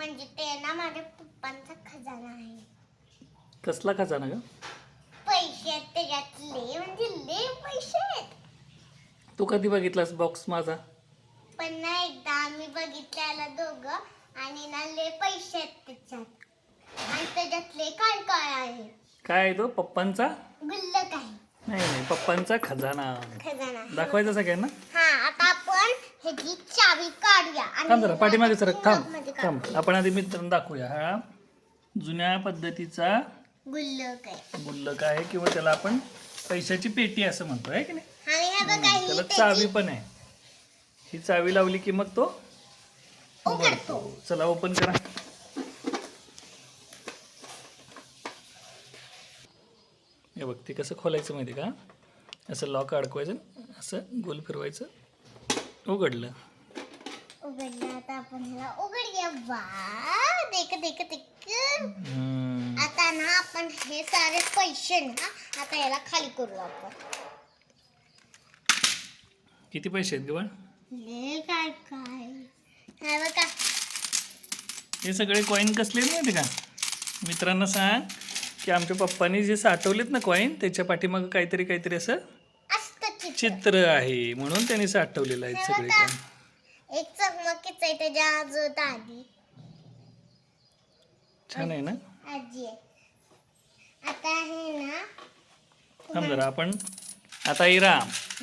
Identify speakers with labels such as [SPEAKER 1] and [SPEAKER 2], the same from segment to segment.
[SPEAKER 1] म्हणजे ते ना माझ्या पप्पांचा खजाना आहे.
[SPEAKER 2] कसला खजाना ग?
[SPEAKER 1] पैसे आहेत त्याच्यातले म्हणजे लय पैसे आहेत.
[SPEAKER 2] तू कधी बघितलास बॉक्स माझा?
[SPEAKER 1] पण ना एकदा आम्ही बघितल्याला दोघं आणि ना लय पैसे आहेत त्याच्यात. आणि त्याच्यातले काय काय आहे.
[SPEAKER 2] काय आहे तो पप्पांचा?
[SPEAKER 1] गुल्लक आहे.
[SPEAKER 2] नाही नाही पप्पांचा खजाना.
[SPEAKER 1] खजाना.
[SPEAKER 2] दाखवायचा सगळ्यांना?
[SPEAKER 1] हा आता आपण ह्याची चावी काढूया. आणि
[SPEAKER 2] थांब जरा पाठीमागे सर थांब थांब. आपण आधी मित्रांनो दाखवूया हा. जुन्या पद्धतीचा
[SPEAKER 1] गुल्लक आहे.
[SPEAKER 2] गुल्लक आहे किंवा त्याला आपण पैशाची पेटी असं म्हणतो आहे की नाही?
[SPEAKER 1] आणि हे बघा ही
[SPEAKER 2] त्याला
[SPEAKER 1] त्याची
[SPEAKER 2] चावी पण आहे. ही चावी लावली की मग तो
[SPEAKER 1] उघडतो.
[SPEAKER 2] चला ओपन करा. हे बघ ते कसं खोलायचं माहिती का? असं लॉक अडकवायचं असं गोल फिरवायचं. उघडलं.
[SPEAKER 1] उघडलं. आता आपण ह्याला उघडूया. वा देख देख देख. आता ना आपण हे सारे पैसे ना आता याला खाली करू आपण.
[SPEAKER 2] किती पैसे आहेत गवळ
[SPEAKER 1] ले काय काय? हे बघा.
[SPEAKER 2] हे सगळे कॉईन कसले आहेत माहिती का? मित्रांना सांग की आमच्या पप्पांनी जे साठवलेत ना कॉईन त्याच्या पाठीमागं काहीतरी काहीतरी असं
[SPEAKER 1] असतं चित्र.
[SPEAKER 2] आहे म्हणून त्यांनी साठवलेलं आहेत सगळे कॉईन
[SPEAKER 1] एक चकमकीच आहे त्याच्या आजोत आधी.
[SPEAKER 2] छान आहे ना?
[SPEAKER 1] आजी आहे. आता हे ना
[SPEAKER 2] थांब जरा आपण आता इरा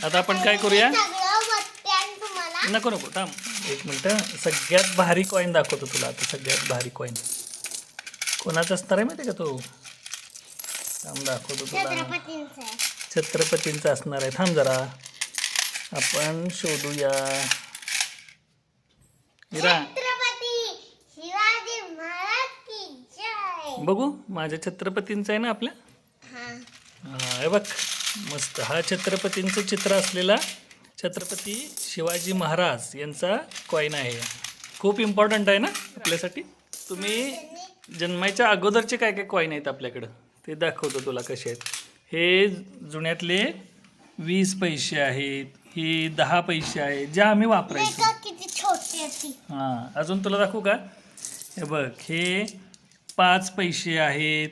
[SPEAKER 2] आता आपण काय करूया?
[SPEAKER 1] सगळं वत्त्यान तुम्हाला.
[SPEAKER 2] नको नको थांब. एक मिनटं. सगळ्यात भारी कॉईन दाखवतो तुला आता सगळ्यात भारी कॉईन कोणाचा असणार आहे माहिती का तो? थांब दाखवतो तुला.
[SPEAKER 1] आहे.
[SPEAKER 2] छत्रपतींचा असणार आहे. थांब जरा. आपण शोधूया. इरा.
[SPEAKER 1] छत्रपती शिवाजी महाराज की जय.
[SPEAKER 2] बघू माझ्या छत्रपतींचा आहे ना आपल्या?
[SPEAKER 1] हा.
[SPEAKER 2] बघ मस्त. हा छत्रपतींचं चित्र असलेला छत्रपती शिवाजी महाराज यांचा कॉईन आहे. खूप इम्पॉर्टंट आहे ना आपल्यासाठी? तुम्ही जन्माच्या अगोदरचे काय काय कॉईन आहेत आपल्याकडं? ते दाखवतो तुला कसे आहेत. हे जुन्यातले वीस पैसे आहेत हे दहा पैसे आहेत ज्या आम्ही वापरायचो. हां अजून तुला दाखवू का? हे बघ हे पाच पैसे आहेत.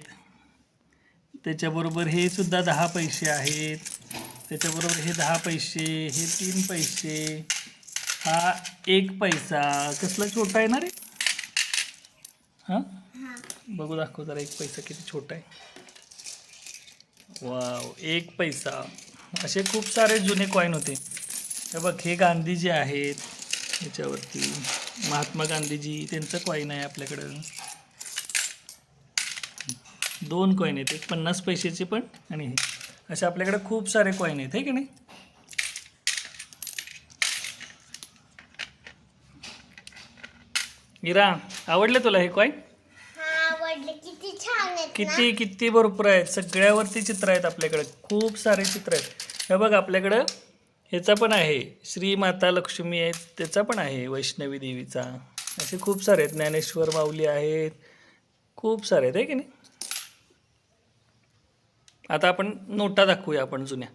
[SPEAKER 2] त्याच्याबरोबर हे सुद्धा दहा पैसे आहेत. त्याच्याबरोबर हे दहा पैसे हे तीन पैसे हा एक पैसा. कसला छोटा आहे ना रे? हां?
[SPEAKER 1] हा.
[SPEAKER 2] बघू दाखव जरा एक पैसा किती छोटा आहे. वाव एक पैसा. असे खूप सारे जुने कॉईन होते. हे बघ हे गांधीजी आहेत. ह्याच्यावरती. महात्मा गांधीजी त्यांचं कॉईन आहे आपल्याकडं. दोन कॉईन आहेत एक पन्नास पैशाचे पण आणि हे. असे आपल्याकडे खूप सारे कॉईन आहेत हे की नाही? इरा आवडले तुला हे कॉईन
[SPEAKER 1] हा छान
[SPEAKER 2] किती किती भरपूर आहेत. सगळ्यावरती चित्र आहेत आपल्याकडे. खूप सारे चित्र आहेत. हे बघ आपल्याकडं ह्याचा पण आहे. श्री माता लक्ष्मी आहेत त्याचा पण आहे वैष्णवी देवीचा. असे खूप सारे आहेत. ज्ञानेश्वर माऊली आहेत. खूप सारे आहेत आहे की नाही? आता आपण नोटा दाखवूया आपण जुन्या.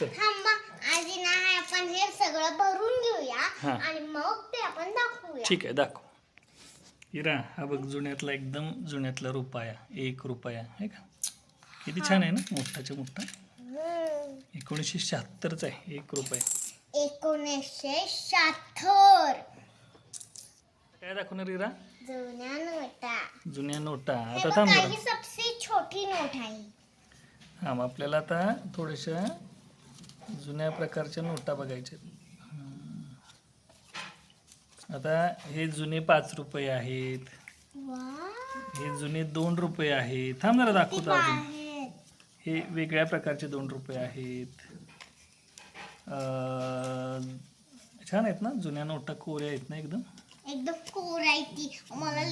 [SPEAKER 2] चल.
[SPEAKER 1] थांबा. आधी ना आपण हे सगळं भरून घेऊया
[SPEAKER 2] हा.
[SPEAKER 1] आणि मग ते आपण दाखवूया.
[SPEAKER 2] ठीक आहे दाखव. हिरा हा बघ जुन्यातला एकदम जुन्यातला रुपया. एक रुपया आहे का? किती छान आहे ना? मोठाच्या मोठा. एकोणीसशे शहात्तरचा आहे. एक रुपये.
[SPEAKER 1] एकोणीसशे शहात्तर.
[SPEAKER 2] काय दाखवणार हिरा
[SPEAKER 1] जुन्या नोटा.
[SPEAKER 2] जुन्या नोटा.
[SPEAKER 1] हे
[SPEAKER 2] आता
[SPEAKER 1] बघा,
[SPEAKER 2] थांब जरा
[SPEAKER 1] सबसे छोटी नोट आहे.
[SPEAKER 2] हा मग आपल्याला आता थोड्याशा जुन्या प्रकारच्या नोटा बघायच्या आहेत. हम्म. आता हे जुने पाच रुपये आहेत.
[SPEAKER 1] वा
[SPEAKER 2] हे जुने दोन रुपये आहेत. थांब जरा दाखवतो अजून. हे वेगळ्या प्रकारचे दोन रुपये आहेत. अं, छान आहेत ना? जुन्या नोटा कोऱ्या आहेत ना एकदम?
[SPEAKER 1] एकदम मला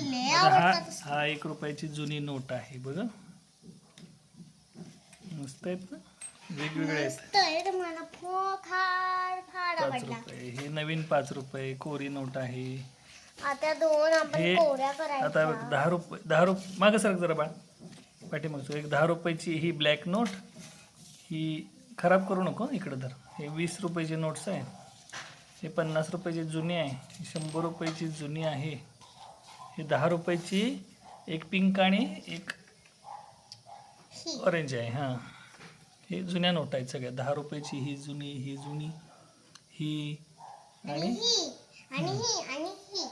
[SPEAKER 2] हा एक रुपयाची जुनी नोट आहे बघ. मस्त आहेत ना? वेगवेगळे आहेत. पाच रुपये. हे नवीन पाच रुपये कोरी नोट आहे.
[SPEAKER 1] आता दोन आपण कोऱ्या
[SPEAKER 2] आता दहा रुपये दहा रुपये मागं सरक जरा बाळ. पाठीमागचं एक दहा रुपयाची ही ब्लॅक नोट ही खराब करू नको इकडं धर. हे वीस रुपयाचे नोट्स आहेत हे पन्नास रुपयाची जुनी आहे. ही शंभर रुपयाची जुनी आहे. ही दहा रुपयाची एक पिंक आणि एक ऑरेंज आहे हां. ही जुन्या नोट आहेत सगळ्या. दहा रुपयाची ही जुनी ही जुनी ही
[SPEAKER 1] आणि
[SPEAKER 2] आणि
[SPEAKER 1] ही आणि ही आणि ही.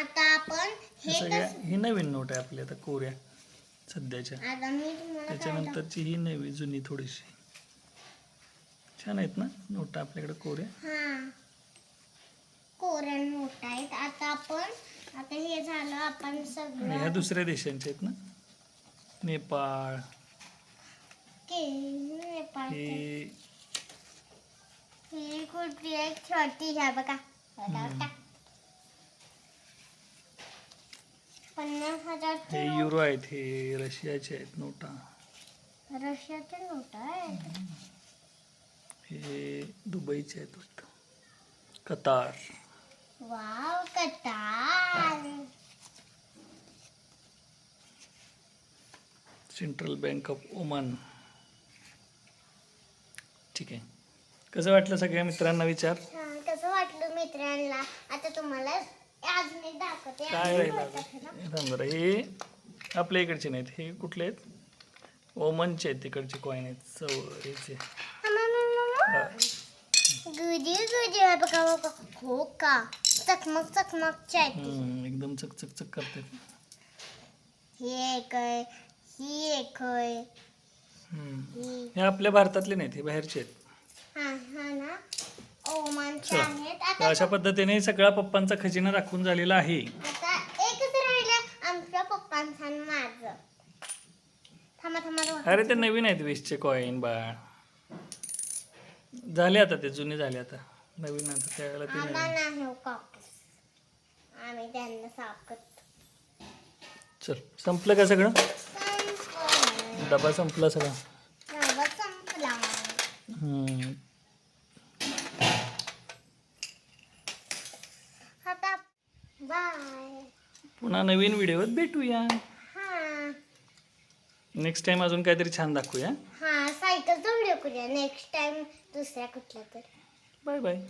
[SPEAKER 1] आता आपण हे
[SPEAKER 2] सगळ्या ही नवीन नोट आहे आपल्या आता कोऱ्या सध्याच्या.
[SPEAKER 1] आता मी तुम्हाला
[SPEAKER 2] त्याच्यानंतरची ही नवी जुनी थोडीशी. छान आहेत ना नोट आपल्याकडे कोऱ्या?
[SPEAKER 1] हा. कोऱ्या नोट आहेत. आता आपण आता हे झालं आपण
[SPEAKER 2] आणि ह्या
[SPEAKER 1] सगळं
[SPEAKER 2] दुसऱ्या देशांच्या आहेत ना? नेपाळ.
[SPEAKER 1] नेपाळ
[SPEAKER 2] हे
[SPEAKER 1] कुठली छोटी ह्या बघा बघा.
[SPEAKER 2] हम्म.
[SPEAKER 1] बघा. पन्नास हजार
[SPEAKER 2] हे युरो आहेत हे रशियाचे आहेत नोटा.
[SPEAKER 1] रशियाचे नोट आहेत?
[SPEAKER 2] हे दुबईचे आहेत वाटतं. Qatar.
[SPEAKER 1] Wow Qatar.
[SPEAKER 2] Central Bank of Oman ठीक आहे. कसं वाटलं सगळ्या मित्रांना विचार?
[SPEAKER 1] कसं वाटलं मित्रांना? आता तुम्हाला दाखवते.
[SPEAKER 2] काय राहिलं. अजून? हे आपल्या इकडचे नाहीत. हे कुठले आहेत? ओमनचे आहेत तिकडचे कॉईन आहेत. सव ह्याचे
[SPEAKER 1] मम्मा, मम्मा, मम्मा.
[SPEAKER 2] हा.
[SPEAKER 1] गुजी गुजी आहे बघा बघा. हो का? चकमक चकमकचे आहेत
[SPEAKER 2] एकदम चक चक चक करतात
[SPEAKER 1] ही एक आहे ही एक आहे. ही.
[SPEAKER 2] हे आपल्या भारतातले नाहीत हे बाहेरचे आहेत.
[SPEAKER 1] हा हा ना? ओमानचे
[SPEAKER 2] चला.
[SPEAKER 1] आहेत.
[SPEAKER 2] तर
[SPEAKER 1] आता
[SPEAKER 2] अशा पद्धतीने सगळा पप्पांचा खजिना दाखवून झालेला आहे.
[SPEAKER 1] आता एकच राहिलं आमच्या पप्पांचं आणि माझं. थांबा थांबा दोन.
[SPEAKER 2] अरे ते नवीन आहेत वीसचे कॉईन बाळ. झाले आता ते जुने झाले आता. नवीन आता त्यावेळेला ते
[SPEAKER 1] आम्हाला
[SPEAKER 2] नवीन.
[SPEAKER 1] नाही हो कापूस आम्ही त्यांना साफ करतो.
[SPEAKER 2] चल संपलं का सगळं?
[SPEAKER 1] संपलं.
[SPEAKER 2] डबा संपला सगळा.
[SPEAKER 1] रवा संपला.
[SPEAKER 2] हम्म.
[SPEAKER 1] आता बाय
[SPEAKER 2] पुन्हा नवीन व्हिडिओत भेटूया.
[SPEAKER 1] हा.
[SPEAKER 2] नेक्स्ट टाइम अजून काहीतरी छान दाखवूया.
[SPEAKER 1] हा सायकलचा व्हिडिओ करूया. नेक्स्ट टाइम दुसऱ्या कुठल्या तर.
[SPEAKER 2] Bye bye